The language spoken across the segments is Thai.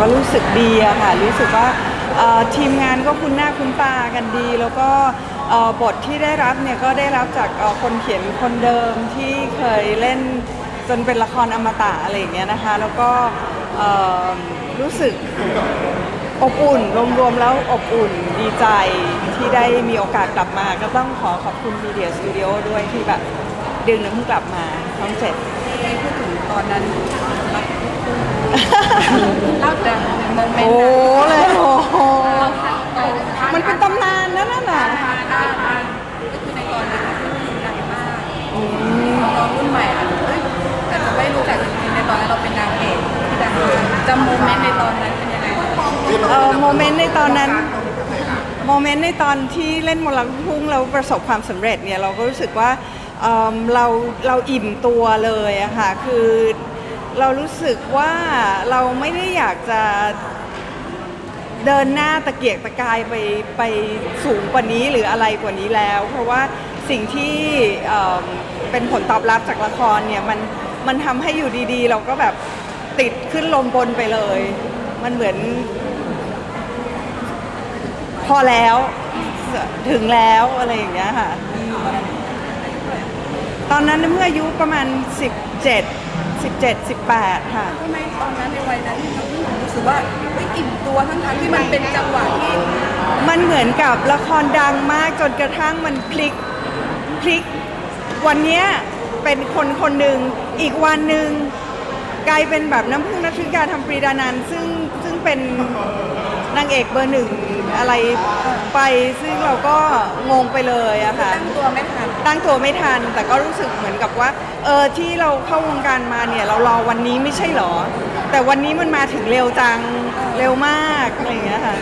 ก็รู้สึกดีอะค่ะ รู้สึกว่าเอ่อทีมงานก็คุ้นหน้าคุ้นตากันดี แล้วก็เอ่อบทที่ได้รับเนี่ยก็ได้รับจากเอ่อคนเขียนคนเดิมที่เคยเล่นจนเป็นละครอมตะอะไรอย่างเงี้ยนะคะ แล้วก็เอ่อรู้สึก อบอุ่นรวมๆแล้วอบอุ่นดีใจที่ได้มีโอกาสกลับมา ก็ต้องขอขอบคุณ Media Studio ด้วยที่แบบดึงน้ำพึ่งกลับมาท้องเจ็ดให้พูดถึงตอนนั้นรัก เล่าแต่โมเมนโอ้ต์เลยโอ้โหมันเป็นตำนานนั่นน่ะก็คือในตอนนั้นคือใหญ่มากน้องรุ่นใหม่อะเฮ้ยแต่จะไม่รู้จักจริงๆในตอนนั้นเราเป็นนางเอกที่ดังมากจำโมเมนต์ในตอนนั้นเป็นยังไงเออโมเมนต์ในตอนนั้น โมเมนต์ในตอนที่เล่นมนต์รักลูกทุ่งแล้วประสบความสำเร็จเนี่ยเราก็รู้สึกว่าเอิ่มเราเราอิ่มตัวเลยอะค่ะคือ เรารู้สึกว่าเราไม่ได้อยากจะเดินหน้าตะเกียกตะกายไปไปสูงกว่านี้หรืออะไรกว่านี้แล้ว เพราะว่าสิ่งที่เอิ่มเป็นผลตอบรับจากละครเนี่ยมันมันทำให้อยู่ดีๆ เราก็แบบติดขึ้นลมบนไปเลย มันเหมือน พอแล้วถึงแล้วอะไรอย่างเงี้ยค่ะ ตอนนั้นเมื่ออายุประมาณ 17 17 18 ค่ะ ทำไมตอนนั้นในวัยนั้นเรารู้สึกว่าเฮ้ยอิ่มตัวทั้งๆที่มันเป็นจังหวะที่มันเหมือนกับละครดังมากจนกระทั่งมันพลิกพลิก วันเนี้ยเป็นคนคนหนึ่งอีกวันหนึ่งกลายเป็นแบบน้ำพึ่งนักธิการทำปรีดานันท์ซึ่งซึ่งเป็นนางเอกเบอร์หนึ่งอะไรไปซึ่งเราก็งงไปเลยอะค่ะ ตั้งตัวไม่ทัน ตั้งตัวไม่ทัน แต่ก็รู้สึกเหมือนกับว่า เออที่เราเข้าวงการมาเนี่ย เรารอวันนี้ไม่ใช่หรอ แต่วันนี้มันมาถึงเร็วจังเร็วมากอะไรอย่างเงี้ยค่ะ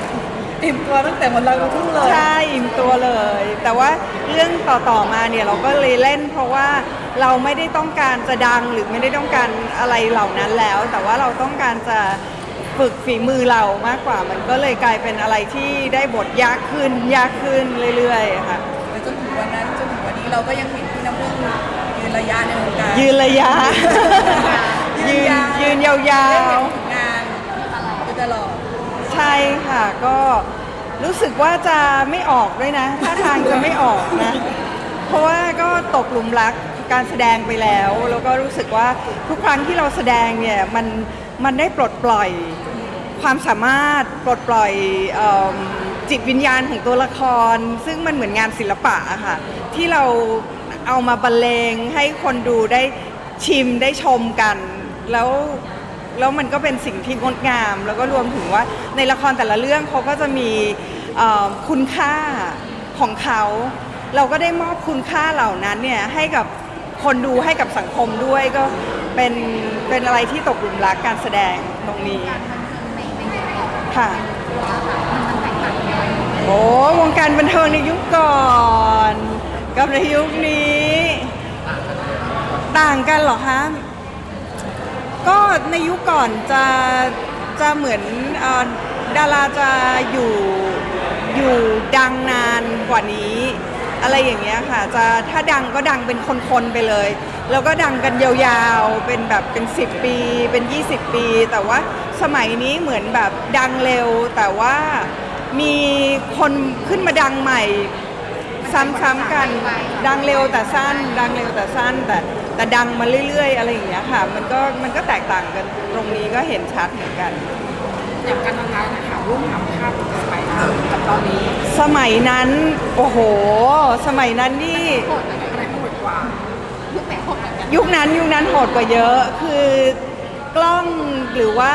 อิ่มตัวตั้งแต่วันเราลูกทุ่งเลย ใช่อิ่มตัวเลย แต่ว่าเรื่องต่อๆมาเนี่ยเราก็เลยเล่น เพราะว่าเราไม่ได้ต้องการจะดังหรือไม่ได้ต้องการอะไรเหล่านั้นแล้ว แต่ว่าเราต้องการจะฝึกฝีมือเรามากกว่า มันก็เลยกลายเป็นอะไรที่ได้บทยากขึ้นยากขึ้นเรื่อยๆค่ะแต่จนถึงวันนั้นจ นถึงวันนี้เราก็ยังเห็นพี่น้ำพึ่งยืนระยะในวงการยืนระยะ ยืยืนนยาวยืนยาวได้ๆเห็นผลงานอยู่ตลอดใช่ค่ะก็รู้สึกว่าจะไม่ออกด้วยนะท่าทางจะไม่ออกนะ เพราะว่าก็ตกหลุมรักการแสดงไปแล้ว แล้วก็รู้สึกว่าทุกครั้งที่เราแสดงเนี่ยมันมันได้ปลดปล่อยความสามารถปลดปล่อยเอิ่ม จิตวิญญาณของตัวละคร ซึ่งมันเหมือนงานศิลปะอะค่ะ ที่เราเอามาบรรเลงให้คนดูได้ชิมได้ชมกัน แล้วแล้วมันก็เป็นสิ่งที่งดงาม แล้วก็รวมถึงว่าในละครแต่ละเรื่องเขาก็จะมีเอ่อคุณค่าของเขา เราก็ได้มอบคุณค่าเหล่านั้นเนี่ยให้กับคนดูให้กับสังคมด้วยก็เป็นเป็นอะไรที่ตกหลุมรักการแสดงตรงนี้ค่ะ โอ้วงการบันเทิงในยุคก่อน กับในยุคนี้ ต่างกันเหรอคะ ก็ในยุคก่อนจะจะเหมือนเอ่อดาราจะอยู่อยู่ดังนานกว่านี้ อะไรอย่างเงี้ยค่ะ จะถ้าดังก็ดังเป็นคนๆไปเลย แล้วก็ดังกันยาวๆเป็นแบบเป็น 10 ปี เป็น 20 ปี แต่ว่าสมัยนี้เหมือนแบบดังเร็วแต่ว่า มีคนขึ้นมาดังใหม่ ซ้ำๆกันดังเร็วแต่สั้น ดังเร็วแต่สั้น แต่แต่ดังมาเรื่อย ๆ อะไรอย่างเงี้ยค่ะ มันก็มันก็แตกต่างกันตรงนี้ก็เห็นชัดเหมือนกัน อย่างการทำงานนะคะร่วมทำภาพสมัยนั้นกับตอนนี้ สมัยนั้นโอ้โห สมัยนั้นนี่โหดอะไรโหดกว่ายุคไหนโหดกว่ากันยุคนั้นยุคนั้นโหดกว่าเยอะคือ กล้องหรือว่า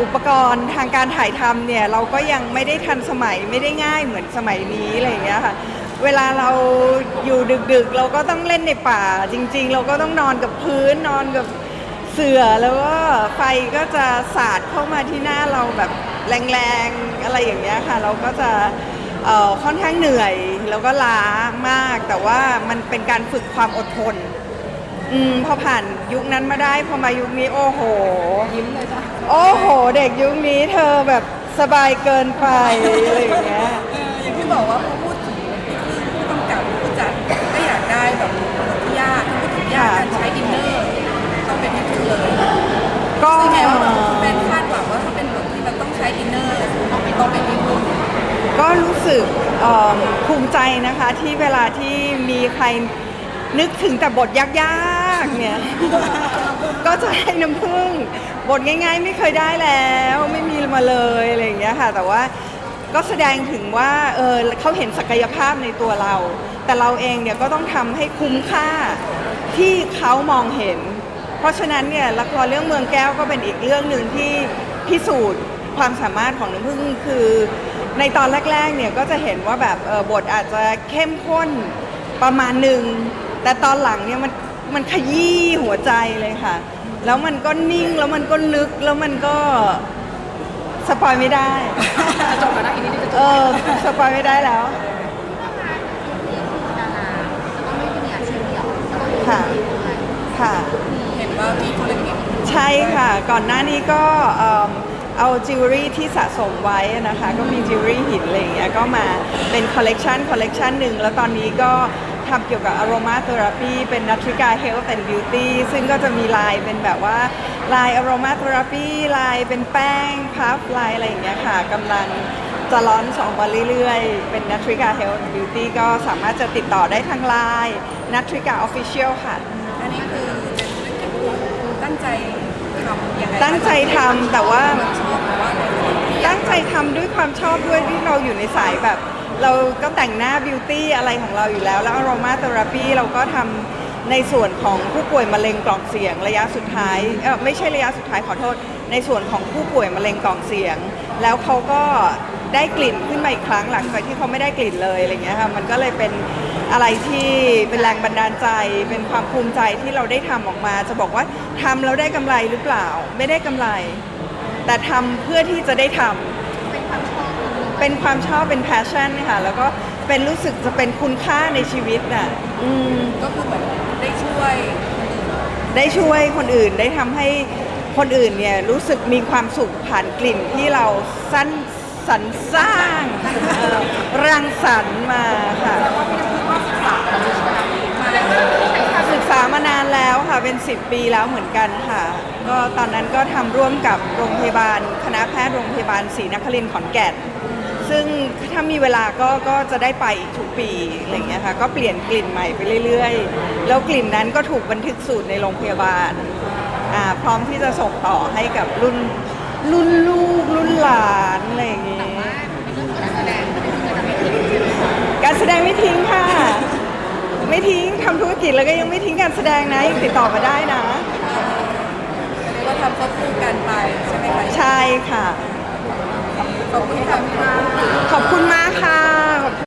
อุปกรณ์ทางการถ่ายทำเนี่ยเราก็ยังไม่ได้ทันสมัยไม่ได้ง่ายเหมือนสมัยนี้อะไรอย่างเงี้ยค่ะเวลาเราอยู่ดึกๆ เราก็ต้องเล่นในป่า จริง ๆ เราก็ต้องนอนกับพื้นนอนกับเสื่อแล้วก็ไฟก็จะสาดเข้ามาที่หน้าเราแบบแรงๆอะไรอย่างเงี้ยค่ะ เราก็จะค่อนข้างเหนื่อยแล้วก็ล้ามาก แต่ว่ามันเป็นการฝึกความอดทน อืมพอผ่านยุคนั้นมาได้พอมายุคนี้โอ้โห ยิ้มเลยจ้ะโอ้โห เด็กยุคนี้เธอแบบสบายเกินไปอะไรอย่างเงี้ยอย่างที่บอกว่าพอพูดถึงพี่พึ่งผู้กำกับผู้จัดก็อยากได้แบบที่ยากพูดถึงยากการใช้ดินเนอร์ต้องเป็นพี่พึ่เลยก็คือไงว่าแบบนคาดหวังว่าถ้าเป็นแบบที่มันต้องใช้ดินเนอร์ต้องเป็นต้องเป็นพี่พึ่ก็รู้สึกภูมิใจนะคะที่เวลาที่มีใครนึกถึงแต่บทยาก ๆเนี่ย ก็จะให้น้ำผึ้งบทง่าย ๆ ไม่เคยได้แล้ว ไม่มีมาเลยอะไรอย่างเงี้ยค่ะ แต่ว่าก็แสดงถึงว่าเออเขาเห็นศักยภาพในตัวเรา แต่เราเองเนี่ยก็ต้องทำให้คุ้มค่าที่เขามองเห็น เพราะฉะนั้นเนี่ยละครเรื่องเมืองแก้วก็เป็นอีกเรื่องหนึ่งที่พิสูจน์ความสามารถของน้ำผึ้งคือในตอนแรกๆเนี่ยก็จะเห็นว่าแบบออบทอาจจะเข้มข้นประมาณหนึ่ง แต่ตอนหลังเนี่ยมัน มันขยี้หัวใจเลยค่ะ แล้วมันก็นิ่งแล้วมันก็ลึกแล้วมันก็สปอยไม่ได้จบแล้วนะอีกนิดนึงจะจเอบอสปอยไม่ได้แล้วดาราจะต้องไม่มีอาชีพเดียวจะต้องมีค่ะอาชีพด้วยค่ะ เห็นว่ามีธุรกิจใช่ค่ะ ก่อนหน้านี้ก็เอิ่มเอาจิวเวลรี่ที่สะสมไว้นะคะ ก็มีจิวเวลรี่หินอะไรอย่างเงี้ยก็มาเป็นคอลเลกชันคอลเลกชันหนึ่งแล้วตอนนี้ก็ ทำเกี่ยวกับ aroma therapy เป็นนัทริกา health and beauty ซึ่งก็จะมีลายเป็นแบบว่าลาย aroma therapy ลายเป็นแป้งพับลายอะไรอย่างเงี้ยค่ะกำลังจะร้อนสองมาเรื่อยๆ เป็นนัทริกา health and beauty ก็สามารถจะติดต่อได้ทางไลน์นัทริกา official ค่ะ อันนี้คือเป็นธุรกิจที่ตั้งใจทำยังไงตั้งใจทำแต่ว่า ชอบหรือว่าอะไรตั้งใจทำด้วยความชอบด้วยที่เราอยู่ในสายแบบ เราก็แต่งหน้าบิวตี้อะไรของเราอยู่แล้ว แล้วอารมาเทอราปีเราก็ทำในส่วนของผู้ป่วยมะเร็งกล่องเสียงระยะสุดท้ายเออไม่ใช่ระยะสุดท้ายขอโทษ ในส่วนของผู้ป่วยมะเร็งกล่องเสียง แล้วเขาก็ได้กลิ่นขึ้นมาอีกครั้งหลังจากที่เขาไม่ได้กลิ่นเลยอะไรเงี้ยค่ะมันก็เลยเป็นอะไรที่เป็นแรงบันดาลใจ เป็นความภูมิใจที่เราได้ทำออกมา จะบอกว่าทำแล้วได้กำไรหรือเปล่า ไม่ได้กำไร แต่ทำเพื่อที่จะได้ทำ เราเป็นความชอบเป็น passion ค่ะ แล้วก็เป็นรู้สึกจะเป็นคุณค่าในชีวิตน่ะอืม ก็คือเหมือนได้ช่วย ได้ช่วยคนอื่นได้ทำให้คนอื่นเนี่ยรู้สึกมีความสุขผ่านกลิ่นที่เราสั้นสรรสร้างเอ่อรังสรรค์มาค่ะมาแล้วศึกษามานานแล้วค่ะเป็น 10 ปีแล้วเหมือนกันค่ะ ก็ตอนนั้นก็ทำร่วมกับโรงพยาบาล คณะแพทย์โรงพยาบาลศรีนครินทร์ขอนแก่น ซึ่งถ้ามีเวลาก็ก็จะได้ไปอีกทุกปีอะไรอย่างเงี้ยค่ะก็เปลี่ยนกลิ่นใหม่ไปเรื่อยๆ แล้วกลิ่นนั้นก็ถูกบันทึกสูตรในโรงพยาบาลอ่าพร้อมที่จะส่งต่อให้กับรุ่นรุ่นลูกรุ่นหลานอะไรอย่างเงี้ยในเรื่องการแสดงก็เป็นเรื่องการไม่ทิ้งใช่ไหมคะการแสดงไม่ทิ้งค่ะ ไม่ทิ้งทำธุรกิจแล้วก็ยังไม่ทิ้งการแสดงนะยังติดต่อมาได้นะเรียกว่าทำควบคู่กันไปใช่ไหมคะใช่ค่ะ ขอบคุณค่ะขอบคุณมากค่ะ